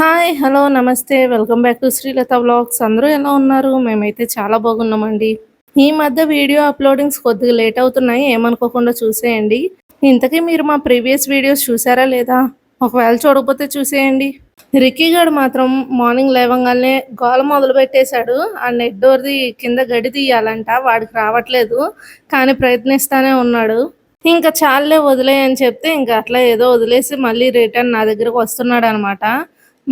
Hi hello నమస్తే. Welcome back to Srilatha vlogs. అందరూ ఎలా ఉన్నారు? మేమైతే చాలా బాగున్నామండి. ఈ మధ్య వీడియో అప్లోడింగ్స్ కొద్దిగా లేట్ అవుతున్నాయి. ఏమనుకోకుండా చూసేయండి. ఇంతకీ మీరు మా ప్రీవియస్ వీడియోస్ చూసారా లేదా? ఒకవేళ చూడకపోతే చూసేయండి. రిక్కీగాడు మాత్రం మార్నింగ్ లేవగానే గోల మొదలు పెట్టేశాడు. ఆ నెట్ డోర్ది కింద గడి తీయాలంట. వాడికి రావట్లేదు. కానీ ప్రయత్నిస్తానే ఉన్నాడు. ఇంకా చాలే వదిలే అని చెప్తే ఇంకా అట్లా ఏదో వదిలేసి మళ్ళీ రిటర్న్ నా దగ్గరకు వస్తున్నాడు అనమాట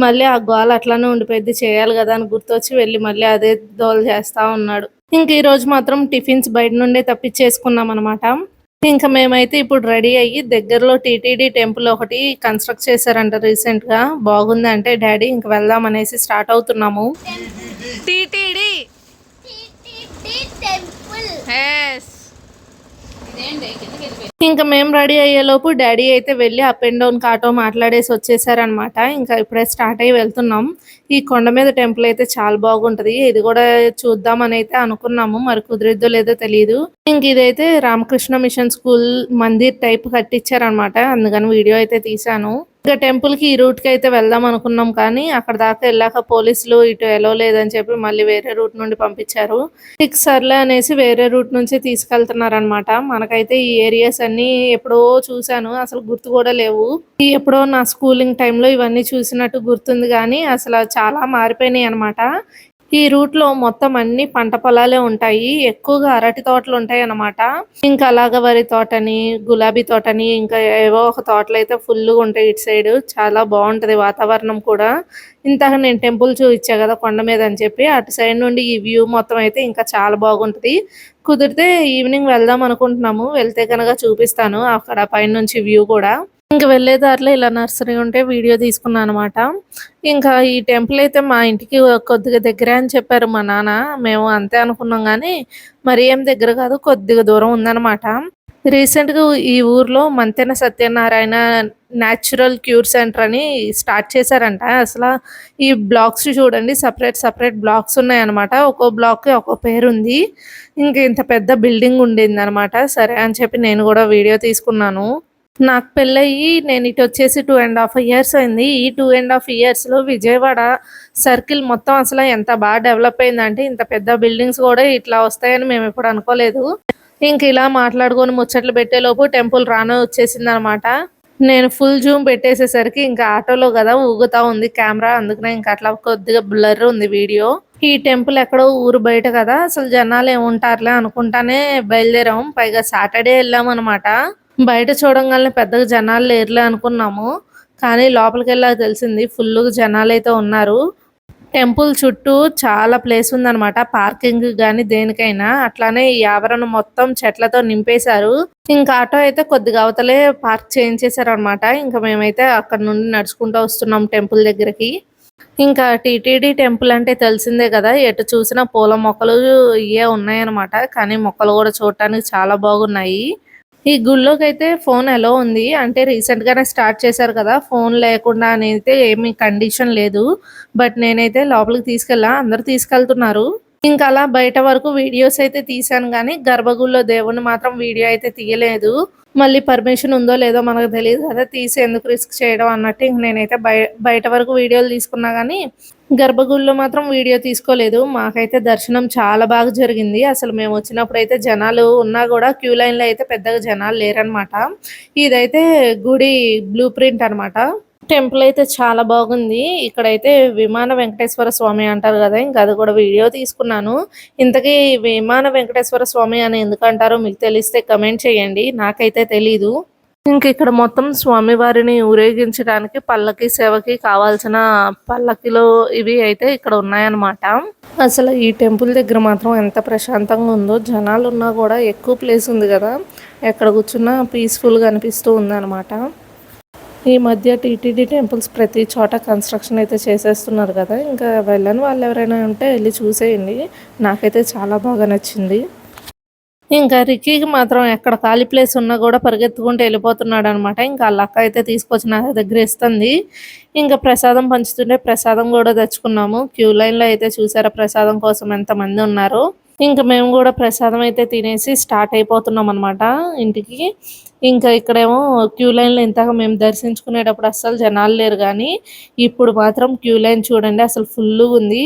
మళ్ళీ ఆ గోల అట్లానే ఉండిపోయింది చేయాలి కదా అని గుర్తొచ్చి వెళ్ళి మళ్ళీ అదే దోలు చేస్తా ఉన్నాడు. ఇంక ఈ రోజు మాత్రం టిఫిన్స్ బయట నుండే తప్పించేసుకున్నాం అనమాట ఇంకా మేమైతే ఇప్పుడు రెడీ అయ్యి దగ్గరలో టీటీడీ టెంపుల్ ఒకటి కన్స్ట్రక్ట్ చేశారంట రీసెంట్గా బాగుంది అంటే డాడీ ఇంక వెళ్దాం అనేసి స్టార్ట్ అవుతున్నాము. టీటీడీ. టెంపుల్. ఇంకా మేము రెడీ అయ్యేలోపు డాడీ అయితే వెళ్ళి అప్ అండ్ డౌన్ ఆటో మాట్లాడేసి వచ్చేసారనమాట ఇంకా ఇప్పుడే స్టార్ట్ అయ్యి వెళ్తున్నాం. ఈ కొండ మీద టెంపుల్ అయితే చాలా బాగుంటది. ఇది కూడా చూద్దామని అయితే అనుకున్నాము. మరి కుదిరిద్దో లేదో తెలియదు ఇంక ఇదైతే Ramakrishna mission school mandir type కట్టించారనమాట అందుకని వీడియో అయితే తీసాను ఇంకా టెంపుల్కి ఈ రూట్కి అయితే వెళ్దాం అనుకున్నాం కానీ అక్కడ దాకా వెళ్ళాక పోలీసులు ఇటు ఎలో లేదని చెప్పి మళ్ళీ వేరే రూట్ నుండి పంపించారు. సిక్స్ సర్లే అనేసి వేరే రూట్ నుంచి తీసుకెళ్తున్నారనమాట మనకైతే ఈ ఏరియాస్ అన్ని ఎప్పుడో చూశాను. అసలు గుర్తు కూడా లేవు. ఎప్పుడో నా స్కూలింగ్ టైంలో ఇవన్నీ చూసినట్టు గుర్తుంది కానీ అసలు చాలా మారిపోయినాయి అనమాట ఈ రూట్లో మొత్తం అన్ని పంట పొలాలే ఉంటాయి. ఎక్కువగా అరటి తోటలు ఉంటాయి అన్నమాట. ఇంకా అలాగ వరి తోటని గులాబీ తోటని ఇంకా ఏవో ఒక తోటలు అయితే ఫుల్గా ఉంటాయి ఇటు సైడ్. చాలా బాగుంటది వాతావరణం కూడా. ఇంతక నేను టెంపుల్ చూపించా కదా కొండ మీద అని చెప్పి. అటు సైడ్ నుండి ఈ వ్యూ మొత్తం అయితే ఇంకా చాలా బాగుంటది. కుదిరితే ఈవినింగ్ వెళ్దాం అనుకుంటున్నాము. వెళ్తే కనుక చూపిస్తాను. అక్కడ పైనుంచి వ్యూ కూడా. ఇంకా వెళ్ళే దారిలో ఇలా నర్సరీ ఉంటే వీడియో తీసుకున్నాను అనమాట ఇంకా ఈ టెంపుల్ అయితే మా ఇంటికి కొద్దిగా దగ్గర అని చెప్పారు మా నాన్న. మేము అంతే అనుకున్నాం కానీ మరి ఏం దగ్గర కాదు కొద్దిగా దూరం ఉందన్నమాట. రీసెంట్గా ఈ ఊర్లో Mantena Satyanarayana natural cure centre అని స్టార్ట్ చేశారంట. అసలు ఈ బ్లాక్స్ చూడండి సపరేట్ సపరేట్ బ్లాక్స్ ఉన్నాయన్నమాట. ఒక్కో బ్లాక్కి ఒక్కో పేరు ఉంది. ఇంకా ఇంత పెద్ద బిల్డింగ్ ఉండింది అనమాట సరే అని చెప్పి నేను కూడా వీడియో తీసుకున్నాను. నాకు పెళ్ళయి నేను ఇటు వచ్చేసి టూ అండ్ హాఫ్ ఇయర్స్ అయింది. ఈ టూ అండ్ హాఫ్ ఇయర్స్లో విజయవాడ సర్కిల్ మొత్తం అసలు ఎంత బాగా డెవలప్ అయిందంటే ఇంత పెద్ద బిల్డింగ్స్ కూడా ఇట్లా వస్తాయని మేము ఎప్పుడు అనుకోలేదు. ఇంక ఇలా మాట్లాడుకొని ముచ్చట్లు పెట్టేలోపు టెంపుల్ రానో వచ్చేసింది అనమాట నేను ఫుల్ జూమ్ పెట్టేసేసరికి ఇంకా ఆటోలో కదా ఊగుతా ఉంది కెమెరా అందుకనే ఇంకా అట్లా కొద్దిగా బ్లర్ ఉంది వీడియో. ఈ టెంపుల్ ఎక్కడో ఊరు బయట కదా అసలు జనాలు ఏముంటారులే అనుకుంటానే బయలుదేరాం. పైగా సాటర్డే వెళ్ళాం అనమాట బయట చూడంగానే పెద్దగా జనాలు లేరులే అనుకున్నాము. కానీ లోపలికి వెళ్ళాక తెలిసింది ఫుల్గా జనాలు అయితే ఉన్నారు. టెంపుల్ చుట్టూ చాలా ప్లేస్ ఉందన్నమాట. పార్కింగ్ కానీ దేనికైనా. అట్లానే ఈ ఆవరణం మొత్తం చెట్లతో నింపేశారు. ఇంకా ఆటో అయితే కొద్దిగా అవతలే పార్క్ చేయించేశారు అనమాట ఇంకా మేమైతే అక్కడ నుండి నడుచుకుంటూ వస్తున్నాం టెంపుల్ దగ్గరికి. ఇంకా టీటీడీ టెంపుల్ అంటే తెలిసిందే కదా. ఎటు చూసినా పూల మొక్కలు ఇవే ఉన్నాయన్నమాట. కానీ మొక్కలు కూడా చూడటానికి చాలా బాగున్నాయి. ఈ గుళ్ళోకి అయితే ఫోన్ ఎలా ఉంది. అంటే రీసెంట్ గానే స్టార్ట్ చేశారు కదా ఫోన్ లేకుండా అయితే ఏమీ కండిషన్ లేదు. బట్ నేనైతే లోపలికి తీసుకెళ్ళా అందరు తీసుకెళ్తున్నారు. ఇంకా అలా బయట వరకు వీడియోస్ అయితే తీసాను కానీ గర్భగుడిలో దేవుని మాత్రం వీడియో అయితే తీయలేదు. మళ్ళీ పర్మిషన్ ఉందో లేదో మనకు తెలియదు కదా తీసి ఎందుకు రిస్క్ చేయడం అన్నట్టు ఇంక నేనైతే బయట వరకు వీడియోలు తీసుకున్నా కానీ గర్భగుడిలో మాత్రం వీడియో తీసుకోలేదు. మాకైతే దర్శనం చాలా బాగా జరిగింది. అసలు మేము వచ్చినప్పుడు అయితే జనాలు ఉన్నా కూడా క్యూ లైన్లో అయితే పెద్దగా జనాలు లేరనమాట ఇదైతే గుడి బ్లూ ప్రింట్ అనమాట టెంపుల్ అయితే చాలా బాగుంది. ఇక్కడైతే విమాన వెంకటేశ్వర స్వామి అంటారు కదా ఇంకా అది కూడా వీడియో తీసుకున్నాను. ఇంతకీ విమాన వెంకటేశ్వర స్వామి అని ఎందుకు అంటారో మీకు తెలిస్తే కమెంట్ చేయండి. నాకైతే తెలీదు. ఇంక ఇక్కడ మొత్తం స్వామివారిని ఊరేగించడానికి పల్లకి సేవకి కావాల్సిన పల్లకిలో ఇవి అయితే ఇక్కడ ఉన్నాయన్నమాట. అసలు ఈ టెంపుల్ దగ్గర మాత్రం ఎంత ప్రశాంతంగా ఉందో జనాలు ఉన్నా కూడా ఎక్కువ ప్లేస్ ఉంది కదా. ఎక్కడ కూర్చున్నా పీస్ఫుల్గా అనిపిస్తూ ఉందన్నమాట. ఈ మధ్య టీటీడీ టెంపుల్స్ ప్రతి చోట కన్స్ట్రక్షన్ అయితే చేసేస్తున్నారు కదా. ఇంకా వెళ్ళని వాళ్ళు ఎవరైనా ఉంటే వెళ్ళి చూసేయండి. నాకైతే చాలా బాగా నచ్చింది. ఇంకా రిక్కీకి మాత్రం ఎక్కడ ఖాళీ ప్లేస్ ఉన్నా కూడా పరిగెత్తుకుంటూ వెళ్ళిపోతున్నాడు అనమాట ఇంకా వాళ్ళ అక్క అయితే తీసుకొచ్చి నా దగ్గర ఇస్తుంది. ఇంకా ప్రసాదం పంచుతుంటే ప్రసాదం కూడా తెచ్చుకున్నాము. క్యూ లైన్లో అయితే చూసారా ప్రసాదం కోసం ఎంతమంది ఉన్నారు. ఇంకా మేము కూడా ప్రసాదం అయితే తినేసి స్టార్ట్ అయిపోతున్నాం అనమాట ఇంటికి. ఇంకా ఇక్కడేమో క్యూ లైన్లో ఇంతగా మేము దర్శించుకునేటప్పుడు అస్సలు జనాలు లేరు కానీ ఇప్పుడు మాత్రం క్యూ లైన్ చూడండి అసలు ఫుల్గా ఉంది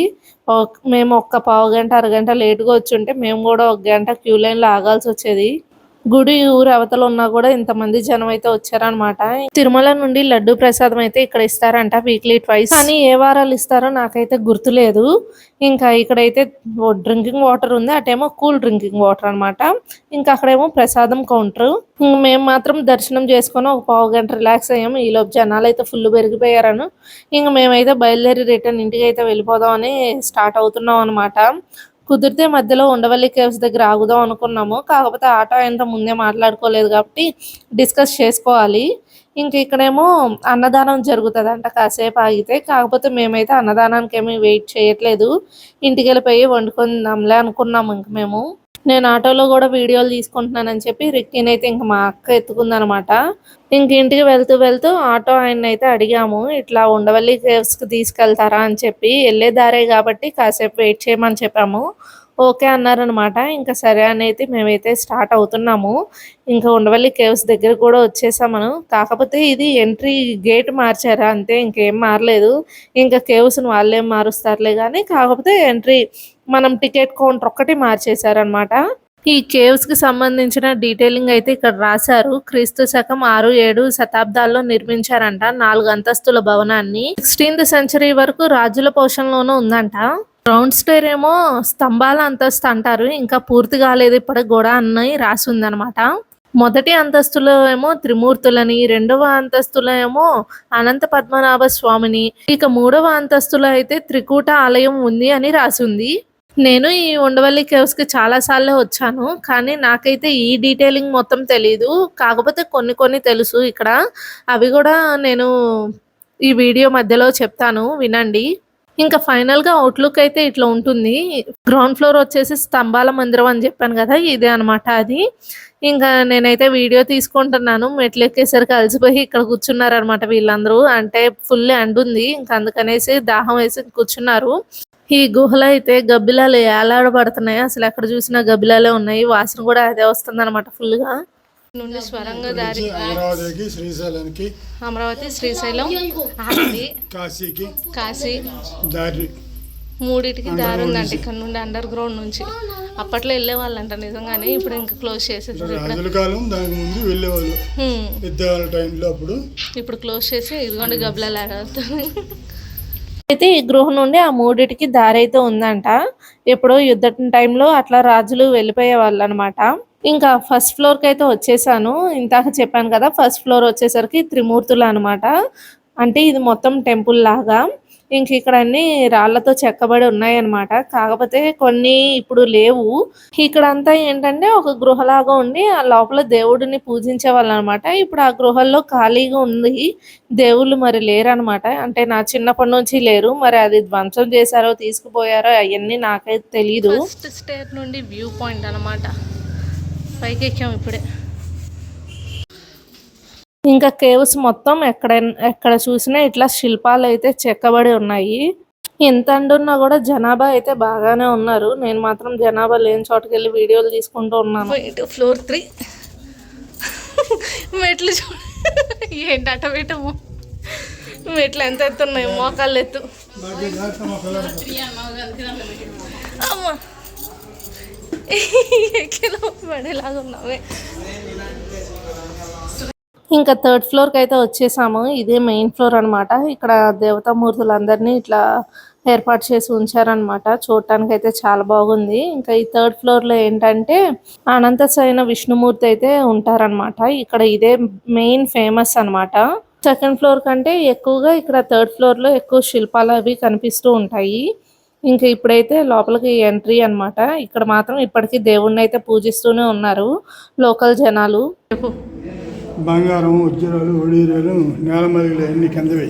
మేము ఒక్క పావు గంట అరగంట లేటుగా వచ్చి ఉంటే మేము కూడా ఒక గంట క్యూ లైన్లో ఆగాల్సి వచ్చేది. గుడి ఊరు అవతల ఉన్నా కూడా ఇంతమంది జనం అయితే వచ్చారనమాట తిరుమల నుండి లడ్డు ప్రసాదం అయితే ఇక్కడ ఇస్తారంట వీక్లీ ట్వైస్. కానీ ఏ వారాలు ఇస్తారో నాకైతే గుర్తులేదు. ఇంకా ఇక్కడైతే డ్రింకింగ్ వాటర్ ఉంది అటేమో కూల్ డ్రింకింగ్ వాటర్ అన్నమాట. ఇంకా అక్కడేమో ప్రసాదం కౌంటర్. మేము మాత్రం దర్శనం చేసుకొని ఒక పావు గంట రిలాక్స్ అయ్యాము. ఈ జనాలు అయితే ఫుల్ పెరిగిపోయారను. ఇంకా మేమైతే బయలుదేరి రిటర్న్ ఇంటికి అయితే వెళ్ళిపోదామని స్టార్ట్ అవుతున్నాం అనమాట కుదిరితే మధ్యలో ఉండవల్లి కేవ్స్ దగ్గర ఆగుదాం అనుకున్నాము. కాకపోతే ఆటో ఆయనతో ముందే మాట్లాడుకోలేదు కాబట్టి డిస్కస్ చేసుకోవాలి. ఇంక ఇక్కడేమో అన్నదానం జరుగుతుందంట కాసేపు ఆగితే. కాకపోతే మేమైతే అన్నదానానికి ఏమీ వెయిట్ చేయట్లేదు. ఇంటికి వెళ్ళిపోయి వండుకుందాంలే అనుకున్నాము ఇంక మేము. నేను ఆటోలో కూడా వీడియోలు తీసుకుంటున్నానని చెప్పి రిక్కీని అయితే ఇంక మా అక్క ఎత్తుకుందనమాట. ఇంక ఇంటికి వెళ్తూ వెళ్తూ ఆటో ఆయన అయితే అడిగాము ఇట్లా ఉండవల్లి కేవ్స్కి తీసుకెళ్తారా? అని చెప్పి వెళ్ళే దారే కాబట్టి కాసేపు వెయిట్ చేయమని చెప్పాము. ఓకే అన్నారనమాట. ఇంకా సరే అని అయితే మేమైతే స్టార్ట్ అవుతున్నాము. ఇంకా ఉండవల్లి కేవ్స్ దగ్గర కూడా వచ్చేసామను. కాకపోతే ఇది ఎంట్రీ గేట్ మార్చారా? అంతే ఇంకేం మారలేదు. ఇంకా కేవ్స్ని వాళ్ళేం మారుస్తారులే కానీ కాకపోతే ఎంట్రీ మనం టికెట్ కౌంటర్ ఒక్కటి మార్చేశారనమాట ఈ కేవ్స్కి సంబంధించిన డీటెయిలింగ్ అయితే ఇక్కడ రాశారు. క్రీస్తు శకం ఆరు ఏడు శతాబ్దాల్లో నిర్మించారంట నాలుగు అంతస్తుల భవనాన్ని. సిక్స్టీన్త్ సెంచరీ వరకు రాజుల పోషణలోనూ ఉందంట. గ్రౌండ్ స్టేర్ ఏమో స్తంభాల అంతస్తు అంటారు. ఇంకా పూర్తి కాలేదు ఇప్పటికి కూడా అని రాసి ఉందన్నమాట. మొదటి అంతస్తులో ఏమో త్రిమూర్తులని రెండవ అంతస్తులో ఏమో అనంత పద్మనాభ స్వామిని ఇక మూడవ అంతస్తులో అయితే త్రికూట ఆలయం ఉంది అని రాసి ఉంది. నేను ఈ ఉండవల్లి కేవ్స్కి చాలా సార్లు వచ్చాను కానీ నాకైతే ఈ డీటెయిలింగ్ మొత్తం తెలీదు. కాకపోతే కొన్ని కొన్ని తెలుసు ఇక్కడ. అవి కూడా నేను ఈ వీడియో మధ్యలో చెప్తాను వినండి. ఇంకా ఫైనల్గా అవుట్లుక్ అయితే ఇట్లా ఉంటుంది. గ్రౌండ్ ఫ్లోర్ వచ్చేసి స్తంభాల మందిరం అని చెప్పాను కదా ఇదే అన్నమాట అది. ఇంకా నేనైతే వీడియో తీసుకుంటున్నాను. మెట్లు ఎక్కేసరికి అలసిపోయి ఇక్కడ కూర్చున్నారనమాట వీళ్ళందరూ. అంటే ఫుల్ ఎండ్ ఉంది. ఇంకా అందుకనేసి దాహం వేసి కూర్చున్నారు. ఈ గుహలో అయితే గబ్బిలాలు ఏలాడబడుతున్నాయి. అసలు ఎక్కడ చూసినా గబ్బిలాలే ఉన్నాయి. వాసన కూడా అదే వస్తుంది అనమాట ఫుల్గా. నుండి స్వరంగ దారి అమరావతికి శ్రీశైలానికి అమరావతి శ్రీశైలం కాశీకి. కాశీ. దారి. మూడిటికి దారి ఉందంట ఇక్కడ నుండి అండర్ గ్రౌండ్ నుంచి. అప్పట్లో వెళ్ళే వాళ్ళంట నిజంగానే ఇప్పుడు ఇంకా క్లోజ్ ఇక్కడ రాజుల కాలం దానికి ముందు వెళ్ళేవాళ్ళు. యుద్ధాల టైంలో అప్పుడు. ఇప్పుడు క్లోజ్ చేసి ఇదిగోండి గబ్బిలాలు ఆడవుతుంది అయితే ఈ గృహం నుండి ఆ మూడిటికి దారి అయితే ఉందంట. ఎప్పుడో యుద్ధ టైంలో అట్లా రాజులు వెళ్ళిపోయే వాళ్ళు అనమాట ఇంకా ఫస్ట్ ఫ్లోర్కి అయితే వచ్చేసాను. ఇంతాక చెప్పాను కదా ఫస్ట్ ఫ్లోర్ వచ్చేసరికి త్రిమూర్తులు అనమాట అంటే ఇది మొత్తం టెంపుల్ లాగా. ఇంక ఇక్కడ అన్ని రాళ్ళతో చెక్కబడి ఉన్నాయన్నమాట. కాకపోతే కొన్ని ఇప్పుడు లేవు. ఇక్కడ అంతా ఏంటంటే ఒక గృహలాగా ఉండి ఆ లోపల దేవుడిని పూజించే వాళ్ళు అనమాట ఇప్పుడు ఆ గృహల్లో ఖాళీగా ఉంది. దేవుళ్ళు మరి లేరనమాట అంటే నా చిన్నప్పటి నుంచి లేరు. మరి అది ధ్వంసం చేశారో తీసుకుపోయారో అవన్నీ నాకైతే తెలియదు ఫస్ట్ స్టేట్ నుండి వ్యూ పాయింట్ అనమాట పైకి ఎక్కాం ఇప్పుడే. ఇంకా కేవ్స్ మొత్తం ఎక్కడ ఎక్కడ చూసినా ఇట్లా శిల్పాలు అయితే చెక్కబడి ఉన్నాయి. ఎంత అండున్నా కూడా జనాభా అయితే బాగానే ఉన్నారు. నేను మాత్రం జనాభా లేని చోటుకి వెళ్ళి వీడియోలు తీసుకుంటూ ఉన్నాను. ఫ్లోర్ త్రీ మెట్లు చూ ఏంటి అట పెట్టము మెట్లు ఎంత ఎత్తున్నాయి మోకాళ్ళు ఎత్తు. అమ్మా. ఎక్కిలో పడేలాగా ఉన్నావే ఇంకా థర్డ్ ఫ్లోర్కి అయితే వచ్చేసాము. ఇదే మెయిన్ ఫ్లోర్ అన్నమాట. ఇక్కడ దేవతామూర్తులందరినీ ఇట్లా ఏర్పాటు చేసి ఉంచారనమాట చూడటానికి అయితే చాలా బాగుంది. ఇంకా ఈ థర్డ్ ఫ్లోర్లో ఏంటంటే అనంత సైన విష్ణుమూర్తి అయితే ఉంటారనమాట ఇక్కడ ఇదే మెయిన్ ఫేమస్ అన్నమాట. సెకండ్ ఫ్లోర్ కంటే ఎక్కువగా ఇక్కడ థర్డ్ ఫ్లోర్లో ఎక్కువ శిల్పాలు అవి కనిపిస్తూ ఉంటాయి. ఇంకా ఇప్పుడైతే లోపలికి ఎంట్రీ అన్నమాట. ఇక్కడ మాత్రం ఇప్పటికీ దేవుణ్ణి అయితే పూజిస్తూనే ఉన్నారు. లోకల్ జనాలు. బంగారం వజ్రాలు ఒడిరాలు నేలమల్లిలు అన్ని కిందవి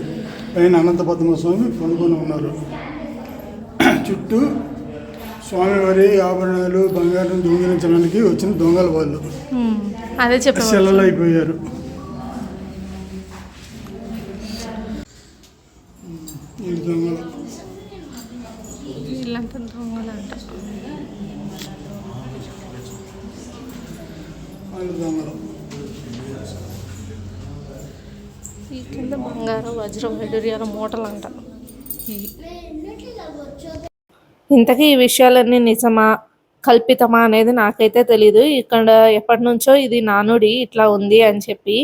పైన అనంత పద్మ స్వామి కొనుక్కొని ఉన్నారు. చుట్టూ స్వామివారి ఆభరణాలు బంగారం దొంగిలించడానికి వచ్చిన దొంగల వాళ్ళు. అదే చెప్పారు అయిపోయారు ఈ దొంగలు వీళ్ళంతా దొంగలంట వాళ్ళు దొంగలు ఈ కింద బంగారం వజ్రం వైడూర్యాల మూటలు అంట ఇవి. ఇంతకీ ఈ విషయాలన్నీ నిజమా కల్పితమా అనేది నాకైతే తెలీదు. ఇక్కడ ఎప్పటి నుంచో ఇది నానుడి ఇట్లా ఉంది అని చెప్పి.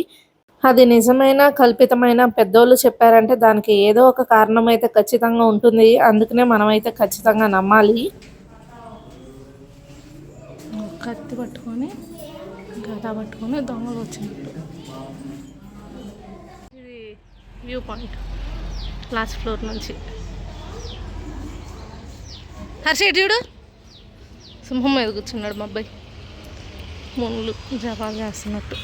అది నిజమైన కల్పితమైన పెద్దోళ్ళు చెప్పారంటే దానికి ఏదో ఒక కారణం అయితే ఖచ్చితంగా ఉంటుంది. అందుకనే మనమైతే ఖచ్చితంగా నమ్మాలి. కత్తి పట్టుకొని గద పట్టుకొని దొంగలు వచ్చినట్టు. ఇది వ్యూ పాయింట్. లాస్ట్ ఫ్లోర్ నుంచి. హర్ష సింహం మీద కూర్చున్నాడు మా అబ్బాయి. మునులు జపాలు చేస్తున్నట్టు.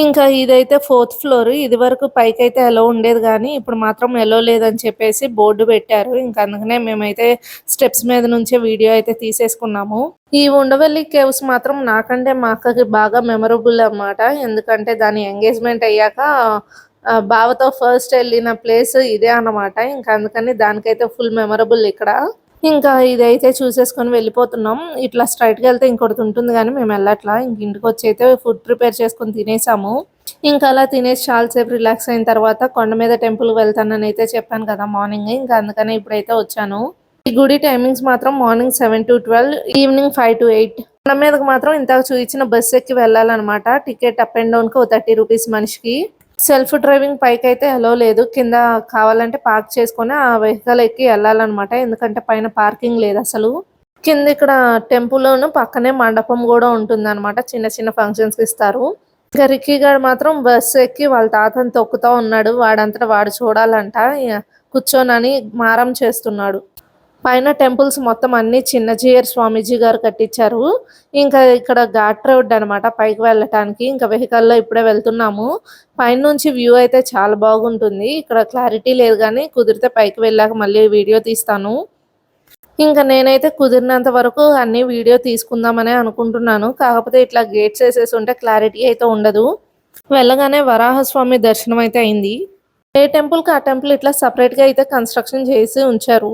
ఇంకా ఇదైతే ఫోర్త్ ఫ్లోర్. ఇది వరకు పైకి అయితే ఎలో ఉండేది కానీ ఇప్పుడు మాత్రం ఎలో లేదని చెప్పేసి బోర్డు పెట్టారు. ఇంకా అందుకనే మేమైతే స్టెప్స్ మీద నుంచే వీడియో అయితే తీసేసుకున్నాము. ఈ ఉండవల్లి కేవ్స్ మాత్రం నాకంటే మా అక్కకి బాగా మెమరబుల్ అన్నమాట. ఎందుకంటే దాని ఎంగేజ్మెంట్ అయ్యాక బావతో ఫస్ట్ వెళ్ళిన ప్లేస్ ఇదే అన్నమాట. ఇంకా అందుకని దానికైతే ఫుల్ మెమరబుల్ ఇక్కడ. ఇంకా ఇదైతే చూసేసుకొని వెళ్ళిపోతున్నాం. ఇట్లా స్ట్రైట్గా వెళ్తే ఇంకొకటి ఉంటుంది కానీ మేము వెళ్ళట్లా. ఇంక ఇంటికి వచ్చి అయితే ఫుడ్ ప్రిపేర్ చేసుకొని తినేసాము. ఇంకా అలా తినేసి చాలాసేపు రిలాక్స్ అయిన తర్వాత కొండ మీద టెంపుల్ వెళ్తానని అయితే చెప్పాను కదా మార్నింగ్ ఇంకా అందుకనే ఇప్పుడైతే వచ్చాను. ఈ గుడి టైమింగ్స్ మాత్రం morning seven to twelve evening five to eight కొండ మీదకి మాత్రం ఇంతకు చూపించిన బస్ ఎక్కి వెళ్ళాలన్నమాట. టికెట్ అప్ అండ్ డౌన్ ఓ థర్టీ రూపీస్ మనిషికి. సెల్ఫ్ డ్రైవింగ్ పైకి అయితే అలో లేదు. కింద కావాలంటే పార్క్ చేసుకొని ఆ వెహికల్ ఎక్కి వెళ్ళాలన్నమాట. ఎందుకంటే పైన పార్కింగ్ లేదు అసలు. కింద ఇక్కడ టెంపుల్లోను పక్కనే మండపం కూడా ఉంటుంది అనమాట చిన్న చిన్న ఫంక్షన్స్ ఇస్తారు. ఇంకా రిక్కీ గారు మాత్రం బస్సు ఎక్కి వాళ్ళ తాతని తొక్కుతా ఉన్నాడు. వాడంతటా వాడు చూడాలంట. కూర్చోనని మారం చేస్తున్నాడు. పైన టెంపుల్స్ మొత్తం అన్ని చిన్నజీయర్ స్వామీజీ గారు కట్టించారు. ఇంకా ఇక్కడ ఘాట్ రోడ్ అనమాట పైకి వెళ్ళటానికి. ఇంకా వెహికల్లో ఇప్పుడే వెళ్తున్నాము. పైన నుంచి వ్యూ అయితే చాలా బాగుంటుంది. ఇక్కడ క్లారిటీ లేదు కానీ కుదిరితే పైకి వెళ్ళాక మళ్ళీ వీడియో తీస్తాను. ఇంకా నేనైతే కుదిరినంత వరకు అన్ని వీడియో తీసుకుందామనే అనుకుంటున్నాను. కాకపోతే ఇట్లా గేట్స్ వేసేసి ఉంటే క్లారిటీ అయితే ఉండదు. వెళ్ళగానే వరాహస్వామి దర్శనం అయితే అయింది. ఏ టెంపుల్కి ఆ టెంపుల్ ఇట్లా సపరేట్గా అయితే కన్స్ట్రక్షన్ చేసి ఉంచారు.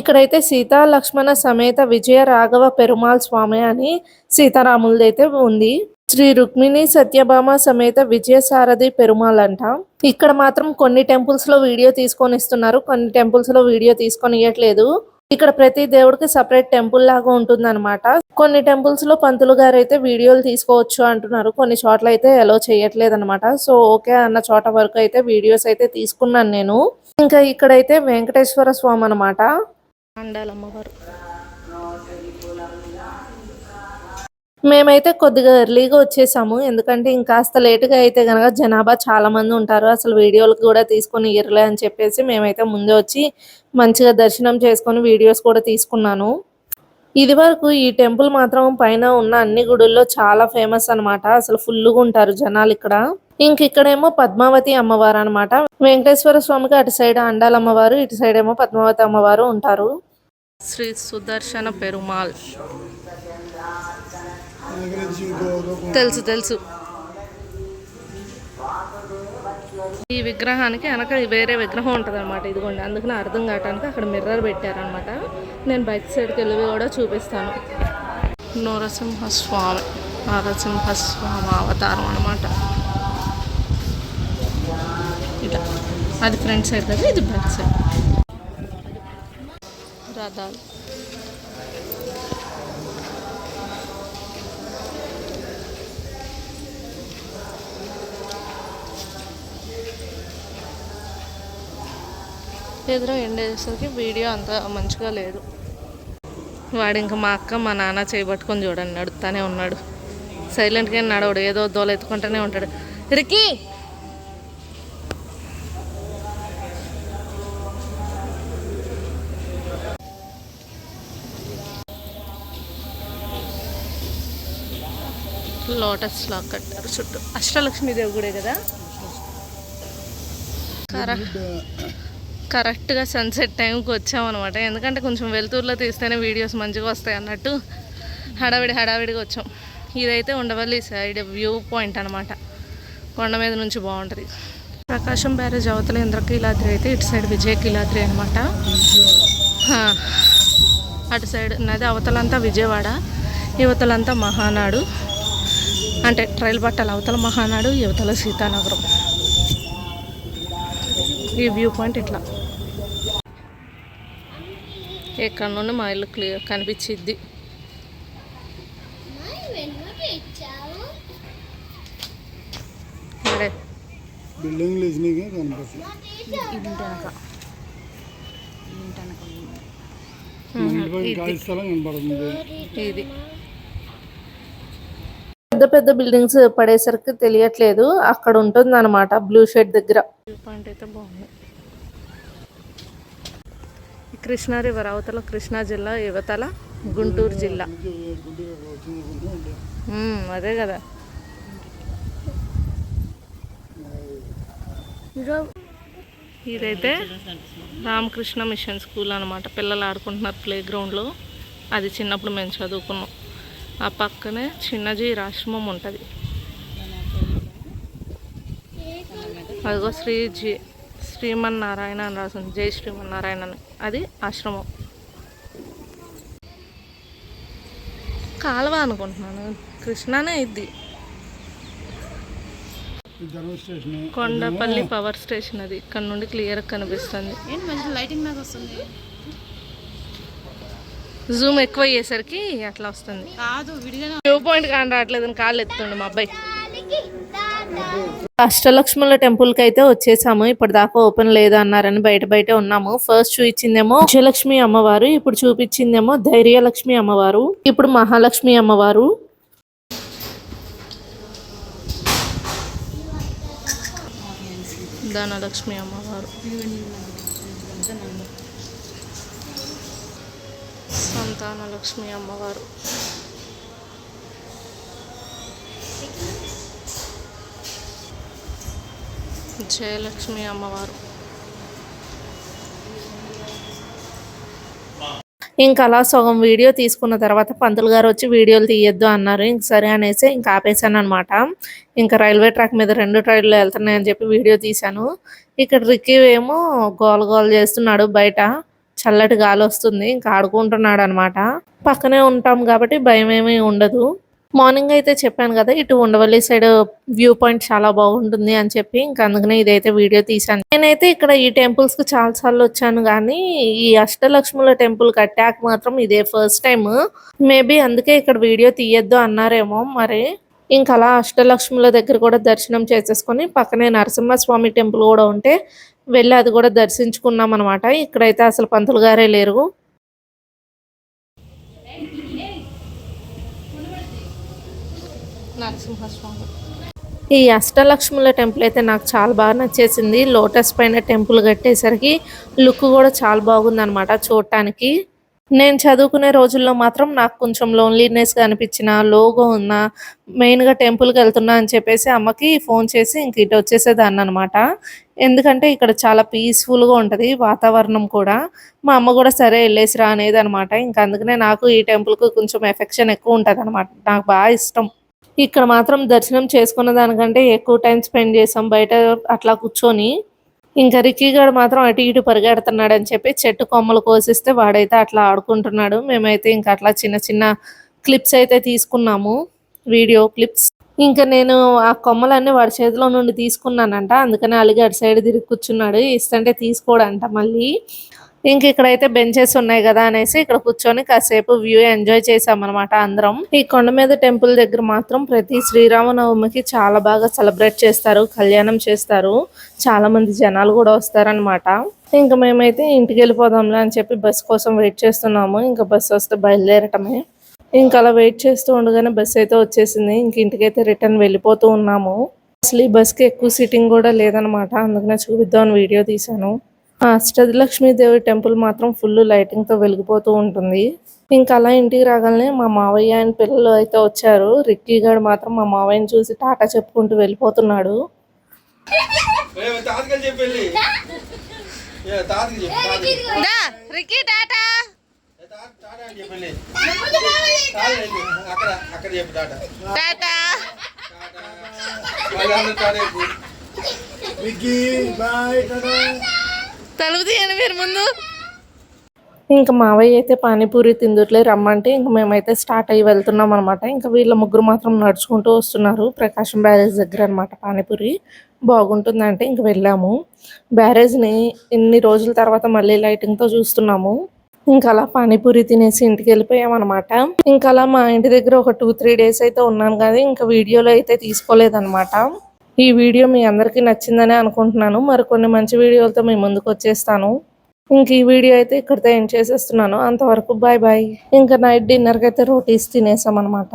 ఇక్కడైతే సీతా లక్ష్మణ సమేత విజయ రాఘవ పెరుమాల్ స్వామి అని సీతారాములది అయితే ఉంది. శ్రీ రుక్మిణి సత్యభామ సమేత విజయ సారథి పెరుమాల్ అంట. ఇక్కడ మాత్రం కొన్ని టెంపుల్స్లో వీడియో తీసుకొని ఇస్తున్నారు. కొన్ని టెంపుల్స్లో వీడియో తీసుకొని ఇవ్వట్లేదు ఇక్కడ ప్రతి దేవుడికి సపరేట్ టెంపుల్ లాగా ఉంటుంది అనమాట కొన్ని టెంపుల్స్లో పంతులు గారు అయితే వీడియోలు తీసుకోవచ్చు అంటున్నారు. కొన్ని చోట్ల అయితే ఎలో చేయట్లేదు అనమాట సో ఓకే అన్న చోట వరకు అయితే వీడియోస్ అయితే తీసుకున్నాను నేను. ఇంకా ఇక్కడైతే వెంకటేశ్వర స్వామి అనమాట అండాలమ్మవారు మేమైతే కొద్దిగా ఎర్లీగా వచ్చేసాము. ఎందుకంటే ఇంకాస్త లేటుగా అయితే కనుక జనాభా చాలా మంది ఉంటారు. అసలు వీడియోలు కూడా తీసుకొని ఇరలే అని చెప్పేసి మేమైతే ముందే వచ్చి మంచిగా దర్శనం చేసుకొని వీడియోస్ కూడా తీసుకున్నాను. ఇది వరకు ఈ టెంపుల్ మాత్రం పైన ఉన్న అన్ని గుడుల్లో చాలా ఫేమస్ అన్నమాట. అసలు ఫుల్గా ఉంటారు జనాలు ఇక్కడ. ఇంక ఇక్కడేమో పద్మావతి అమ్మవారు అనమాట వెంకటేశ్వర స్వామికి అటు సైడ్ అండాల అమ్మవారు ఇటు సైడ్ ఏమో పద్మావతి అమ్మవారు ఉంటారు. శ్రీ సుదర్శన పెరుమాల్ తెలుసు తెలుసు. ఈ విగ్రహానికి వెనక వేరే విగ్రహం ఉంటుంది అనమాట ఇదిగోండి అందుకని అర్థం కావటానికి అక్కడ మిర్రర్ పెట్టారనమాట నేను బయట సైడ్కి వెళ్ళి కూడా చూపిస్తాను. నరసింహస్వామి స్వామి నరసింహ స్వామి అవతారం అనమాట ఇట్లా అది ఫ్రంట్ సైడ్ కదా ఇది బ్యాక్ సైడ్. రథాలు. ఎదురు ఎండేసరికి వీడియో అంత మంచిగా లేదు. వాడు ఇంకా మా అక్క మా నాన్న చేయబట్టుకొని చూడండి నడుపుతానే ఉన్నాడు. సైలెంట్గా నడవడు ఏదో దోలు ఎత్తుకుంటూనే ఉంటాడు. రికీ! లోటస్ లా కట్టారు చుట్టూ. అష్టలక్ష్మీదేవి గుడే కదా? కరెక్ట్ కరెక్ట్గా సన్సెట్ టైంకి వచ్చామన్నమాట. ఎందుకంటే కొంచెం వెలుతురులో తీస్తేనే వీడియోస్ మంచిగా వస్తాయి అన్నట్టు హడావిడి హడావిడిగా వచ్చాం. ఇదైతే ఉండవల్లి సైడ్ వ్యూ పాయింట్ అనమాట కొండ మీద నుంచి బాగుంటుంది. ప్రకాశం బ్యారేజ్ అవతల ఇంద్రకీలాద్రి అయితే ఇటు సైడ్ విజయకీలాద్రి అనమాట అటు సైడ్ నది అవతలంతా విజయవాడ యువతలంతా మహానాడు. అంటే ట్రైల్ బట్టల అవతల మహానాడు యువతల సీతానగరం. ఈ వ్యూ పాయింట్ ఇట్లా. ఇక్కడ నుండి మా ఇల్లు క్లియర్ కనిపించిద్ది? కనపడుతుంది. ఇది. పెద్ద పెద్ద బిల్డింగ్స్ పడేసరికి తెలియట్లేదు. అక్కడ ఉంటుంది అనమాట బ్లూ షెడ్ దగ్గర. పాయింట్ అయితే బాగుంది. కృష్ణా రివర్ అవతల కృష్ణా జిల్లా యువతల గుంటూరు జిల్లా. అదే కదా. ఇదైతే రామకృష్ణ మిషన్ స్కూల్ అనమాట పిల్లలు ఆడుకుంటున్నారు ప్లే గ్రౌండ్లో. అది చిన్నప్పుడు మేము చదువుకున్నాం. ఆ పక్కనే చిన్నజీ ఆశ్రమం ఉంటుంది. అదిగో శ్రీ జీ శ్రీమన్నారాయణ అని రాసింది జై శ్రీమన్నారాయణ అని. అది ఆశ్రమం. కాలువ అనుకుంటున్నాను. కృష్ణానే ఇది. కొండపల్లి పవర్ స్టేషన్ అది. ఇక్కడ నుండి క్లియర్ కనిపిస్తుంది. లైటింగ్ వస్తుంది? జూమ్ ఎక్కువ అయ్యేసరికి అట్లా వస్తుంది. కాదు విడిగానే వ్యూ పాయింట్ కాని రావట్లేదు అని కాళ్ళు ఎత్తుండు మా అబ్బాయి. అష్టలక్ష్ముల టెంపుల్కి అయితే వచ్చేసాము. ఇప్పుడు దాకా ఓపెన్ లేదు అన్నారని బయట బయట ఉన్నాము. ఫస్ట్ చూపించిందేమో విజయలక్ష్మి అమ్మవారు ఇప్పుడు చూపించిందేమో ధైర్యలక్ష్మి అమ్మవారు ఇప్పుడు మహాలక్ష్మి అమ్మవారు. ధనలక్ష్మి అమ్మవారు. సంతానలక్ష్మి అమ్మవారు. జయలక్ష్మి అమ్మవారు. ఇంకా అలా సగం వీడియో తీసుకున్న తర్వాత పంతులు గారు వచ్చి వీడియోలు తీయొద్దు అన్నారు. ఇంక సరే అనేసి ఇంకా ఆపేసాను అనమాట ఇంకా రైల్వే ట్రాక్ మీద రెండు ట్రైన్లు వెళ్తున్నాయని చెప్పి వీడియో తీశాను. ఇక్కడ రిక్కీ ఏమో గోల గోల చేస్తున్నాడు బయట. చల్లటి గాలి వస్తుంది ఇంకా ఆడుకుంటున్నాడు అనమాట పక్కనే ఉంటాం కాబట్టి భయం ఏమీ ఉండదు. మార్నింగ్ అయితే చెప్పాను కదా ఇటు ఉండవల్లి సైడ్ వ్యూ పాయింట్ చాలా బాగుంటుంది అని చెప్పి ఇంకా అందుకనే ఇదైతే వీడియో తీశాను. నేనైతే ఇక్కడ ఈ టెంపుల్స్కి చాలా సార్లు వచ్చాను కానీ ఈ అష్టలక్ష్ముల టెంపుల్ కట్టాక మాత్రం ఇదే ఫస్ట్ టైం మేబీ అందుకే ఇక్కడ వీడియో తీయొద్దు అన్నారేమో మరి ఇంకా అలా అష్టలక్ష్ముల దగ్గర కూడా దర్శనం చేసేసుకొని పక్కనే నరసింహస్వామి టెంపుల్ కూడా ఉంటే వెళ్ళి అది కూడా దర్శించుకున్నాం అనమాట ఇక్కడైతే అసలు పంతులు గారే లేరు. నరసింహస్వామి. ఈ అష్టలక్ష్ముల టెంపుల్ అయితే నాకు చాలా బాగా నచ్చేసింది. లోటస్ పైన టెంపుల్ కట్టేసరికి లుక్ కూడా చాలా బాగుంది అనమాట చూడటానికి. నేను చదువుకునే రోజుల్లో మాత్రం నాకు కొంచెం లోన్లీనెస్గా అనిపించిన లోగో ఉన్న మెయిన్గా టెంపుల్కి వెళ్తున్నా అని చెప్పేసి అమ్మకి ఫోన్ చేసి ఇంక ఇటు వచ్చేసేదాన్ని అనమాట ఎందుకంటే ఇక్కడ చాలా పీస్ఫుల్గా ఉంటుంది వాతావరణం కూడా. మా అమ్మ కూడా సరే వెళ్ళేసిరా అనేది అనమాట ఇంకా అందుకనే నాకు ఈ టెంపుల్కి కొంచెం ఎఫెక్షన్ ఎక్కువ ఉంటుంది అనమాట నాకు బాగా ఇష్టం. ఇక్కడ మాత్రం దర్శనం చేసుకున్న దానికంటే ఎక్కువ టైం స్పెండ్ చేసాం బయట అట్లా కూర్చొని. ఇంకా రిక్కీగాడు మాత్రం అటు ఇటు పరిగెడుతున్నాడు అని చెప్పి చెట్టు కొమ్మలు కోసిస్తే వాడైతే అట్లా ఆడుకుంటున్నాడు. మేమైతే ఇంకా అట్లా చిన్న చిన్న క్లిప్స్ అయితే తీసుకున్నాము. వీడియో క్లిప్స్ ఇంకా నేను ఆ కొమ్మలన్నీ వాడి చేతిలో నుండి తీసుకున్నానంట. అందుకని అలిగి అటు సైడ్ తిరిగి కూర్చున్నాడు. ఇస్తుంటే తీసుకోడంట మళ్ళీ. ఇంక ఇక్కడైతే బెంచెస్ ఉన్నాయి కదా అనేసి ఇక్కడ కూర్చొని కాసేపు వ్యూ ఎంజాయ్ చేసామన్నమాట అందరం. ఈ కొండ మీద టెంపుల్ దగ్గర మాత్రం ప్రతి శ్రీరామనవమికి చాలా బాగా సెలబ్రేట్ చేస్తారు కళ్యాణం చేస్తారు. చాలా మంది జనాలు కూడా వస్తారనమాట ఇంకా మేమైతే ఇంటికి వెళ్ళిపోదాంలే అని చెప్పి బస్ కోసం వెయిట్ చేస్తున్నాము. ఇంకా బస్సు వస్తే బయలుదేరటమే. ఇంకా అలా వెయిట్ చేస్తూ ఉండగానే బస్ అయితే వచ్చేసింది. ఇంక ఇంటికైతే రిటర్న్ వెళ్ళిపోతూ ఉన్నాము. అసలు ఈ బస్కి ఎక్కువ సీటింగ్ కూడా లేదనమాట అందుకనే చూపిద్దామని వీడియో తీశాను. ఆ అష్టలక్ష్మి దేవి టెంపుల్ మాత్రం ఫుల్ లైటింగ్తో వెలిగిపోతూ ఉంటుంది. ఇంకా అలా ఇంటికి రాగానే మా మావయ్య అండ్ పిల్లలు అయితే వచ్చారు. రిక్కీ గారు మాత్రం మా మావయ్యని చూసి టాటా చెప్పుకుంటూ వెళ్ళిపోతున్నాడు. తాతకి చెప్పి వెళ్ళి ఏ, తాతకి చెప్పు తాతకి రిక్కీ టాటా. అక్కడ అక్కడ చెప్పు టాటా టాటా తలుపు తీయండి మీరు ముందు ఇంకా మావయ్య అయితే పానీపూరి తిందుట్లే రమ్మంటే ఇంకా మేమైతే స్టార్ట్ అయ్యి వెళ్తున్నాం అనమాట ఇంకా వీళ్ళ ముగ్గురు మాత్రం నడుచుకుంటూ వస్తున్నారు. ప్రకాశం బ్యారేజ్ దగ్గర అనమాట పానీపూరి. బాగుంటుందంటే ఇంక వెళ్ళాము. బ్యారేజ్ని ఇన్ని రోజుల తర్వాత మళ్ళీ లైటింగ్తో చూస్తున్నాము. ఇంకా అలా పానీపూరి తినేసి ఇంటికి వెళ్ళిపోయాం అనమాట ఇంకా అలా మా ఇంటి దగ్గర ఒక టూ త్రీ డేస్ అయితే ఉన్నాను కానీ ఇంకా వీడియోలో అయితే తీసుకోలేదన్నమాట. ఈ వీడియో మీ అందరికీ నచ్చిందని అనుకుంటున్నాను. మరికొన్ని మంచి వీడియోలతో మీ ముందుకు వచ్చేస్తాను. ఇంక ఈ వీడియో అయితే ఇక్కడితో ఎండ్ చేసేస్తున్నాను. అంతవరకు బాయ్ బాయ్ ఇంకా నైట్ డిన్నర్కి అయితే రోటీస్ తినేసాం అనమాట